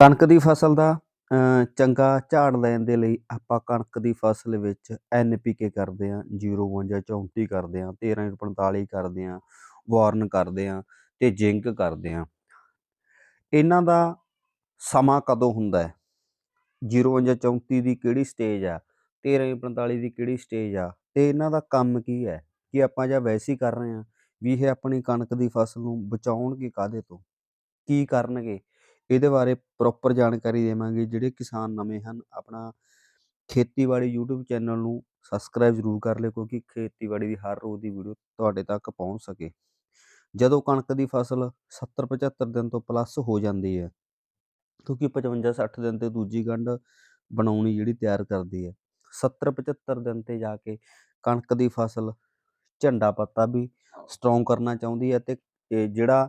ਕਣਕ ਦੀ ਫਸਲ ਦਾ ਚੰਗਾ ਝਾੜ ਲੈਣ ਦੇ ਲਈ ਆਪਾਂ ਕਣਕ ਦੀ ਫਸਲ ਵਿੱਚ ਐਨਪੀਕੇ ਕਰਦੇ ਹਾਂ 052 34 ਕਰਦੇ ਹਾਂ 1345 ਕਰਦੇ ਹਾਂ, ਵਾਰਨ ਕਰਦੇ ਹਾਂ ਤੇ ਜਿੰਕ ਕਰਦੇ ਹਾਂ। ਇਹਨਾਂ ਦਾ ਸਮਾਂ ਕਦੋਂ ਹੁੰਦਾ ਹੈ? 052 34 ਦੀ ਕਿਹੜੀ ਸਟੇਜ ਆ? 1345 ਦੀ ਕਿਹੜੀ ਸਟੇਜ ਆ? ਤੇ ਇਹਨਾਂ ਦਾ ਕੰਮ ਕੀ ਹੈ? ਕਿ ਆਪਾਂ ਜਾਂ ਵੈਸੇ ਕਰ ਰਹੇ ਹਾਂ ਵੀ ਇਹ ਆਪਣੀ ਕਣਕ ਦੀ ਫਸਲ ਨੂੰ ਬਚਾਉਣਗੇ ਕਾਦੇ ਤੋਂ? ਕੀ ਕਰਨਗੇ? ਇਹਦੇ ਬਾਰੇ ਪ੍ਰੋਪਰ ਜਾਣਕਾਰੀ ਦੇਵਾਂਗੇ, ਜਿਹੜੇ ਕਿਸਾਨ ਨਵੇਂ ਹਨ, ਆਪਣਾ ਖੇਤੀਬਾੜੀ YouTube ਚੈਨਲ ਨੂੰ ਸਬਸਕ੍ਰਾਈਬ ਜ਼ਰੂਰ ਕਰ ਲਿਓ, ਕਿਉਂਕਿ ਖੇਤੀਬਾੜੀ ਦੀ ਹਰ ਰੋਜ਼ ਦੀ ਵੀਡੀਓ ਤੁਹਾਡੇ ਤੱਕ ਪਹੁੰਚ ਸਕੇ। ਜਦੋਂ ਕਣਕ ਦੀ ਫਸਲ 70 75 ਦਿਨ ਤੋਂ ਪਲੱਸ ਹੋ ਜਾਂਦੀ ਹੈ ਕਿਉਂਕਿ 55 60 ਦਿਨ ਤੇ ਦੂਜੀ ਗੰਢ ਬਣਾਉਣੀ ਜਿਹੜੀ ਤਿਆਰ ਕਰਦੀ ਹੈ। 70 75 ਦਿਨ ਤੇ ਜਾ ਕੇ ਕਣਕ ਦੀ ਫਸਲ ਝੰਡਾ ਪੱਤਾ ਵੀ ਸਟਰੋਂਗ ਕਰਨਾ ਚਾਹੁੰਦੀ ਹੈ ਤੇ ਜਿਹੜਾ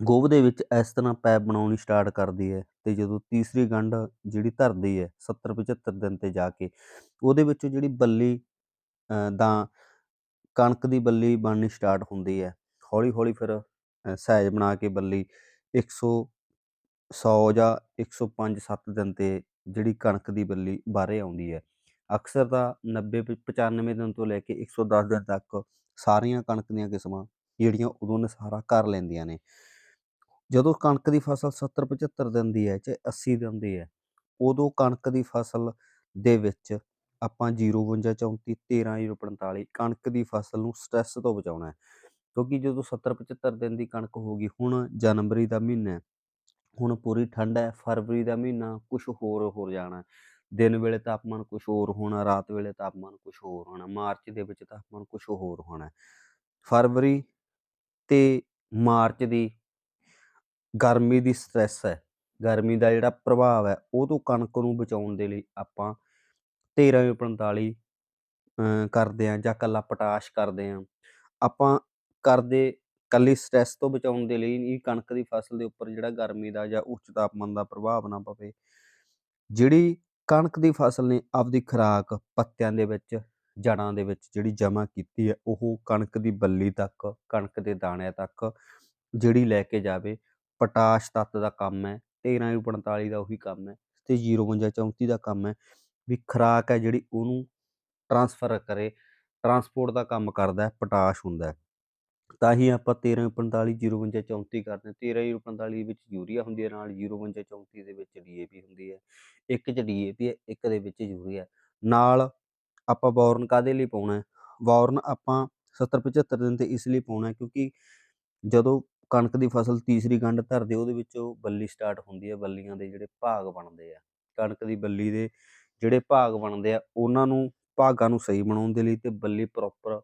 ਗੋਭ ਦੇ ਵਿੱਚ ਇਸ ਤਰ੍ਹਾਂ ਪੈਪ ਬਣਾਉਣੀ ਸਟਾਰਟ ਕਰਦੀ ਹੈ ਤੇ ਜਦੋਂ ਤੀਸਰੀ ਗੰਢ ਜਿਹੜੀ ਧਰਦੀ ਹੈ 70 75 ਦਿਨ ਤੇ ਜਾ ਕੇ ਉਹਦੇ ਵਿੱਚੋਂ ਜਿਹੜੀ ਬੱਲੀ ਦਾ ਕਣਕ ਦੀ ਬੱਲੀ ਬਣਨੀ ਸਟਾਰਟ ਹੁੰਦੀ ਹੈ। ਹੌਲੀ ਹੌਲੀ ਫਿਰ ਅ, ਸਾਈਜ਼ ਬਣਾ ਕੇ ਬੱਲੀ 100 100 ਜਾਂ 105 7 ਦਿਨ ਤੇ ਜਿਹੜੀ ਕਣਕ ਦੀ ਬੱਲੀ ਬਾਹਰੇ ਆਉਂਦੀ ਹੈ। ਅਕਸਰ ਤਾਂ 90 ਪ- 95 ਦਿਨ ਤੋਂ ਲੈ ਕੇ 110 ਦਿਨ ਤੱਕ ਸਾਰੀਆਂ ਕਣਕ ਦੀਆਂ ਕਿਸਮਾਂ ਜਿਹੜੀਆਂ ਉਦੋਂ ਨਸਾਰਾ ਕਰ ਲੈਂਦੀਆਂ ਨੇ। ਜਦੋਂ ਕਣਕ ਦੀ ਫਸਲ 70 75 ਦਿਨ ਦੀ ਹੈ ਚਾਹੇ 80 ਦਿਨ ਦੀ ਹੈ, ਉਦੋਂ ਕਣਕ ਦੀ ਫਸਲ ਦੇ ਵਿੱਚ ਆਪਾਂ 052 34 13 45 ਕਣਕ ਦੀ ਫਸਲ ਨੂੰ ਸਟ੍ਰੈਸ ਤੋਂ ਬਚਾਉਣਾ ਹੈ। ਕਿਉਂਕਿ ਜਦੋਂ 70 75 ਦਿਨ ਦੀ ਕਣਕ ਹੋ ਗਈ, ਹੁਣ ਜਨਵਰੀ ਦਾ ਮਹੀਨਾ ਹੈ, ਹੁਣ ਪੂਰੀ ਠੰਡ ਹੈ, ਫਰਵਰੀ ਦਾ ਮਹੀਨਾ ਕੁਝ ਹੋਰ ਹੋ ਜਾਣਾ ਦਿਨ ਵੇਲੇ ਤਾਪਮਾਨ ਕੁਝ ਹੋਰ ਹੋਣਾ, ਰਾਤ ਵੇਲੇ ਤਾਪਮਾਨ ਕੁਝ ਹੋਰ ਹੋਣਾ, ਮਾਰਚ ਦੇ ਵਿੱਚ ਤਾਪਮਾਨ ਕੁਝ ਹੋਰ ਹੋਣਾ ਫਰਵਰੀ ਤੇ ਮਾਰਚ ਦੀ ਗਰਮੀ ਦੀ ਸਟ੍ਰੈਸ ਹੈ ਗਰਮੀ ਦਾ ਜਿਹੜਾ ਪ੍ਰਭਾਵ ਹੈ ਉਹ ਤੋਂ ਕਣਕ ਨੂੰ ਬਚਾਉਣ ਦੇ ਲਈ ਆਪਾਂ 1345 ਅ, ਕਰਦੇ ਆ ਜਾਂ ਕੱਲਾ ਪੋਟਾਸ਼ ਕਰਦੇ ਆ ਆਪਾਂ ਕਰਦੇ ਕੱਲੀ ਸਟ੍ਰੈਸ ਤੋਂ ਬਚਾਉਣ ਦੇ ਲਈ ਨਹੀਂ ਕਣਕ ਦੀ ਫਸਲ ਦੇ ਉੱਪਰ ਜਿਹੜਾ ਗਰਮੀ ਦਾ ਜਾਂ ਉੱਚ ਤਾਪਮਾਨ ਦਾ ਪ੍ਰਭਾਵ ਨਾ ਪਵੇ। ਜਿਹੜੀ ਕਣਕ ਦੀ ਫਸਲ ਨੇ ਆਪਦੀ ਖੁਰਾਕ ਪੱਤਿਆਂ ਦੇ ਵਿੱਚ ਜੜਾਂ ਦੇ ਵਿੱਚ ਜਿਹੜੀ ਜਮ੍ਹਾਂ ਕੀਤੀ ਹੈ ਉਹ ਕਣਕ ਦੀ ਬੱਲੀ ਤੱਕ ਕਣਕ ਦੇ ਦਾਣਿਆਂ ਤੱਕ ਜਿਹੜੀ ਲੈ ਕੇ ਜਾਵੇ ਪੋਟਾਸ਼ ਤੱਤ ਦਾ ਕੰਮ ਹੈ 1345 ਦਾ ਉਹੀ ਕੰਮ ਹੈ, ਤੇ 052 34 ਦਾ ਕੰਮ ਹੈ, ਵੀ ਖੁਰਾਕ ਹੈ ਜਿਹੜੀ ਉਹਨੂੰ ਟਰਾਂਸਫਰ ਕਰੇ ਟਰਾਂਸਪੋਰਟ ਦਾ ਕੰਮ ਕਰਦਾ ਹੈ, ਪੋਟਾਸ਼ ਹੁੰਦਾ ਤਾਂ ਹੀ ਆਪਾਂ 1345 052 34 ਕਰਦੇ ਹਾਂ। 1345 ਵਿੱਚ ਯੂਰੀਆ ਹੁੰਦੀ ਹੈ, ਨਾਲ 052 34 ਦੇ ਵਿੱਚ ਡੀਏਪੀ ਹੁੰਦੀ ਹੈ, ਇੱਕ ਚ ਡੀਏਪੀ ਹੈ, ਇੱਕ ਦੇ ਵਿੱਚ ਯੂਰੀਆ ਨਾਲ ਆਪਾਂ ਬੋਰਨ ਕਾਦੇ ਲਈ ਪਾਉਣਾ ਹੈ? ਬੋਰਨ ਆਪਾਂ 70 75 ਦਿਨ ਤੇ ਇਸ ਲਈ ਪਾਉਣਾ ਕਿਉਂਕਿ ਜਦੋਂ ਕਣਕ ਦੀ ਫਸਲ ਤੀਸਰੀ ਗੰਢ ਧਰਦੇ ਉਹਦੇ ਵਿੱਚੋਂ ਬੱਲੀ ਸਟਾਰਟ ਹੁੰਦੀ ਹੈ ਬੱਲੀਆਂ ਦੇ ਜਿਹੜੇ ਭਾਗ ਬਣਦੇ ਆ। ਕਣਕ ਦੀ ਬੱਲੀ ਦੇ ਜਿਹੜੇ ਭਾਗ ਬਣਦੇ ਆ, ਉਹਨਾਂ ਨੂੰ ਭਾਗਾਂ ਨੂੰ ਸਹੀ ਬਣਾਉਣ ਦੇ ਲਈ ਤੇ ਬੱਲੀ ਪ੍ਰੋਪਰ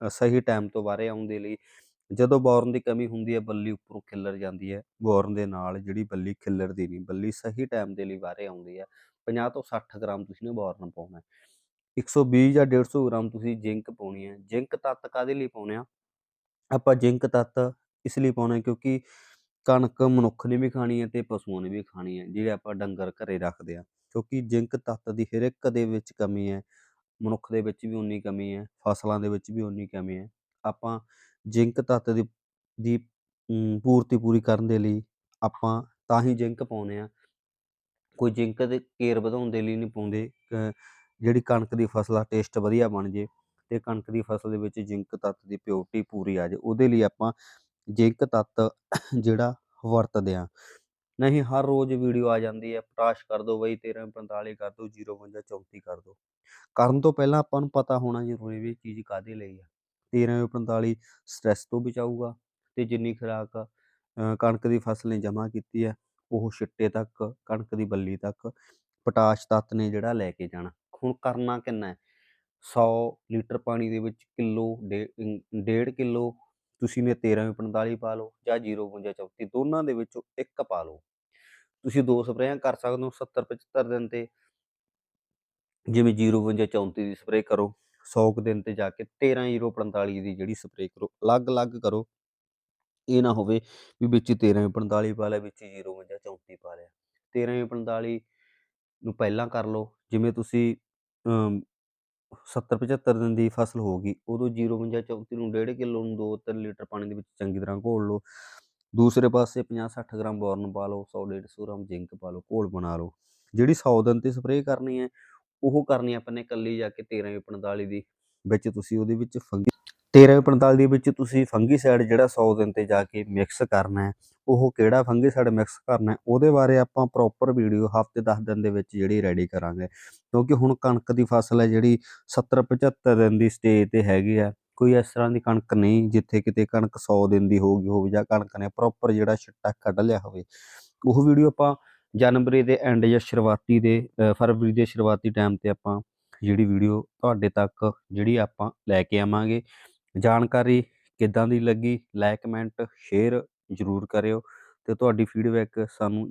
ਸਹੀ ਟਾਈਮ ਤੋਂ ਬਾਹਰੇ ਆਉਣ ਦੇ ਲਈ, ਜਦੋਂ ਬੋਰਨ ਦੀ ਕਮੀ ਹੁੰਦੀ ਹੈ ਬੱਲੀ ਉੱਪਰੋਂ ਖਿੱਲਰ ਜਾਂਦੀ ਹੈ ਬੋਰਨ ਦੇ ਨਾਲ ਜਿਹੜੀ ਬੱਲੀ ਖਿੱਲਰਦੀ ਨਹੀਂ, ਬੱਲੀ ਸਹੀ ਟਾਈਮ ਦੇ ਲਈ ਬਾਹਰੇ ਆਉਂਦੀ ਹੈ 50 ਤੋਂ 60 ਗ੍ਰਾਮ ਤੁਸੀਂ ਨੇ ਬੋਰਨ ਪਾਉਣਾ। ਹੈ 120 ਜਾਂ 150 ਗ੍ਰਾਮ ਤੁਸੀਂ ਜਿੰਕ ਪਾਉਣੀ ਹੈ ਜਿੰਕ ਤੱਤ ਕਾਦੇ ਲਈ ਪਾਉਣੇ ਆ? ਆਪਾਂ ਜਿੰਕ ਤੱਤ ਇਸ ਲਈ ਪਾਉਣਾ ਕਿਉਂਕਿ ਕਣਕ ਮਨੁੱਖ ਨੇ ਵੀ ਖਾਣੀ ਹੈ ਤੇ ਪਸ਼ੂਆਂ ਨੇ ਵੀ ਖਾਣੀ ਹੈ ਜਿਹੜੇ ਆਪਾਂ ਡੰਗਰ ਘਰੇ ਰੱਖਦੇ ਆ ਕਿਉਂਕਿ ਜਿੰਕ ਤੱਤ ਦੀ ਹਰ ਇੱਕ ਦੇ ਵਿੱਚ ਕਮੀ ਹੈ ਮਨੁੱਖ ਦੇ ਵਿੱਚ ਵੀ ਉਨੀ ਕਮੀ ਹੈ ਫਸਲਾਂ ਦੇ ਵਿੱਚ ਵੀ ਉਨੀ ਕਮੀ ਹੈ ਆਪਾਂ ਜਿੰਕ ਤੱਤ ਦੀ ਦੀ ਪੂਰਤੀ ਪੂਰੀ ਕਰਨ ਦੇ ਲਈ ਆਪਾਂ ਤਾਂ ਹੀ ਜਿੰਕ ਪਾਉਨੇ ਆ ਕੋਈ ਜਿੰਕ ਦੇ ਕੇਰ ਵਧਾਉਣ ਦੇ ਲਈ ਨਹੀਂ ਪਾਉਂਦੇ ਅ, ਜਿਹੜੀ ਕਣਕ ਦੀ ਫਸਲ ਦਾ ਟੇਸਟ ਵਧੀਆ ਬਣ ਜੇ ਤੇ ਕਣਕ ਦੀ ਫਸਲ ਦੇ ਵਿੱਚ ਜਿੰਕ ਤੱਤ ਦੀ ਪਿਓਰਟੀ ਪੂਰੀ ਆ ਜੇ ਉਹਦੇ ਲਈ ਆਪਾਂ ਜਿੰਕ ਤੱਤ ਜਿਹੜਾ ਵਰਤਦੇ ਆ ਨਹੀਂ ਹਰ ਰੋਜ਼ ਵੀਡੀਓ ਆ ਜਾਂਦੀ ਹੈ, ਪਟਾਸ਼ ਕਰ ਦਿਓ ਬਈ 1345 ਕਰ ਦਿਓ 052 34 ਕਰ ਦਿਓ। ਕਰਨ ਤੋਂ ਪਹਿਲਾਂ ਆਪਾਂ ਨੂੰ ਪਤਾ ਹੋਣਾ ਜ਼ਰੂਰੀ ਵੀ ਚੀਜ਼ ਕਾਦੇ ਲਈ ਆ। 1345 ਸਟ੍ਰੈਸ ਤੋਂ ਬਚਾਊਗਾ ਤੇ ਜਿੰਨੀ ਖੁਰਾਕ ਕਣਕ ਦੀ ਫਸਲ ਨੇ ਜਮ੍ਹਾਂ ਕੀਤੀ ਹੈ, ਉਹ ਛਿੱਟੇ ਤੱਕ, ਕਣਕ ਦੀ ਬੱਲੀ ਤੱਕ, ਪਟਾਸ਼ ਤੱਤ ਨੇ ਜਿਹੜਾ ਲੈ ਕੇ ਜਾਣਾ। ਹੁਣ ਕਰਨਾ ਕਿੰਨਾ ਹੈ? 100 ਲੀਟਰ ਪਾਣੀ ਦੇ ਵਿੱਚ ਕਿਲੋ ਡੇਢ ਕਿਲੋ ਤੁਸੀਂ ਨੇ 1345 ਪਾ ਲਓ ਜਾਂ 052 34 ਦੋਨਾਂ ਦੇ ਵਿੱਚੋਂ ਇੱਕ ਪਾ ਲਓ। ਤੁਸੀਂ ਦੋ ਸਪਰੇਆਂ ਕਰ ਸਕਦੇ ਹੋ 70 75 ਦਿਨ ਤੇ। ਜਿਵੇਂ 052 34 ਦੀ ਸਪਰੇਅ ਕਰੋ 100 ਕੁ ਦਿਨ ਤੇ ਜਾ ਕੇ 13045 ਦੀ ਜਿਹੜੀ ਸਪਰੇਅ ਕਰੋ ਅਲੱਗ-ਅਲੱਗ ਕਰੋ। ਇਹ ਨਾ ਹੋਵੇ ਵੀ ਵਿੱਚ 1345 ਪਾ ਲਿਆ ਵਿੱਚ 052 34 ਪਾ ਲਿਆ। 1345 ਨੂੰ ਪਹਿਲਾਂ ਕਰ ਲਓ। ਜਿਵੇਂ ਤੁਸੀਂ ਅਮ, 70 75 ਦਿਨ ਦੀ ਫਸਲ ਹੋ ਗਈ, ਉਦੋਂ 052 34 ਨੂੰ 1.5 ਕਿਲੋ ਨੂੰ 2-3 ਲੀਟਰ ਪਾਣੀ ਦੇ ਵਿੱਚ ਚੰਗੀ ਤਰ੍ਹਾਂ ਘੋਲ ਲਓ। ਦੂਸਰੇ ਪਾਸੇ 50-60 ਗ੍ਰਾਮ ਬੋਰਨ ਪਾ ਲਓ 100-150 ਗ੍ਰਾਮ ਜ਼ਿੰਕ ਪਾ ਲਓ, ਘੋਲ ਬਣਾ ਲਓ। ਜਿਹੜੀ 100 ਦਿਨ ਤੇ ਸਪਰੇਅ ਕਰਨੀ ਹੈ, ਉਹ ਕਰਨੀ ਆਪਾਂ ਨੇ ਇਕੱਲੀ ਜਾ ਕੇ 1345 ਦੀ, ਵਿੱਚ ਤੁਸੀਂ ਉਹਦੇ ਵਿੱਚ ਫੰਗੀ 1345 ਦੇ ਵਿੱਚ ਤੁਸੀਂ ਫੰਗੀਸਾਈਡ ਜਿਹੜਾ 100 ਦਿਨ ਤੇ ਜਾ ਕੇ ਮਿਕਸ ਕਰਨਾ ਹੈ, ਉਹ ਕਿਹੜਾ ਫੰਗੀਸਾਈਡ ਮਿਕਸ ਕਰਨਾ ਹੈ, ਉਹਦੇ ਬਾਰੇ ਆਪਾਂ ਪ੍ਰੋਪਰ ਵੀਡੀਓ ਹਫ਼ਤੇ 10 ਦਿਨ ਦੇ ਵਿੱਚ ਜਿਹੜੀ ਰੈਡੀ ਕਰਾਂਗੇ। ਕਿਉਂਕਿ ਹੁਣ ਕਣਕ ਦੀ ਫਸਲ ਹੈ ਜਿਹੜੀ 70 75 ਦਿਨ ਦੀ ਸਟੇਜ ਤੇ ਹੈਗੀ ਆ, ਕੋਈ ਇਸ ਤਰ੍ਹਾਂ ਦੀ ਕਣਕ ਨਹੀਂ ਜਿੱਥੇ ਕਿਤੇ ਕਣਕ 100 ਦਿਨ ਦੀ ਹੋ ਗਈ ਹੋਵੇ ਜਾਂ ਕਣਕ ਨੇ ਪ੍ਰੋਪਰ ਜਿਹੜਾ ਛਿੱਟਾ ਕੱਢ ਲਿਆ ਹੋਵੇ। ਉਹ ਵੀਡੀਓ ਆਪਾਂ ਜਨਵਰੀ ਦੇ ਐਂਡ ਜਾਂ ਸ਼ੁਰੂਆਤੀ ਦੇ ਫਰਵਰੀ ਦੇ ਸ਼ੁਰੂਆਤੀ ਟਾਈਮ ਤੇ ਆਪਾਂ ਜਿਹੜੀ ਵੀਡੀਓ ਤੁਹਾਡੇ ਤੱਕ ਜਿਹੜੀ ਆਪਾਂ ਲੈ ਕੇ ਆਵਾਂਗੇ। ਜਾਣਕਾਰੀ ਕਿੱਦਾਂ ਦੀ ਲੱਗੀ? ਲਾਈਕ ਕਮੈਂਟ ਸ਼ੇਅਰ ਜ਼ਰੂਰ ਕਰਿਓ ਤੇ ਤੁਹਾਡੀ ਫੀਡਬੈਕ ਸਾਨੂੰ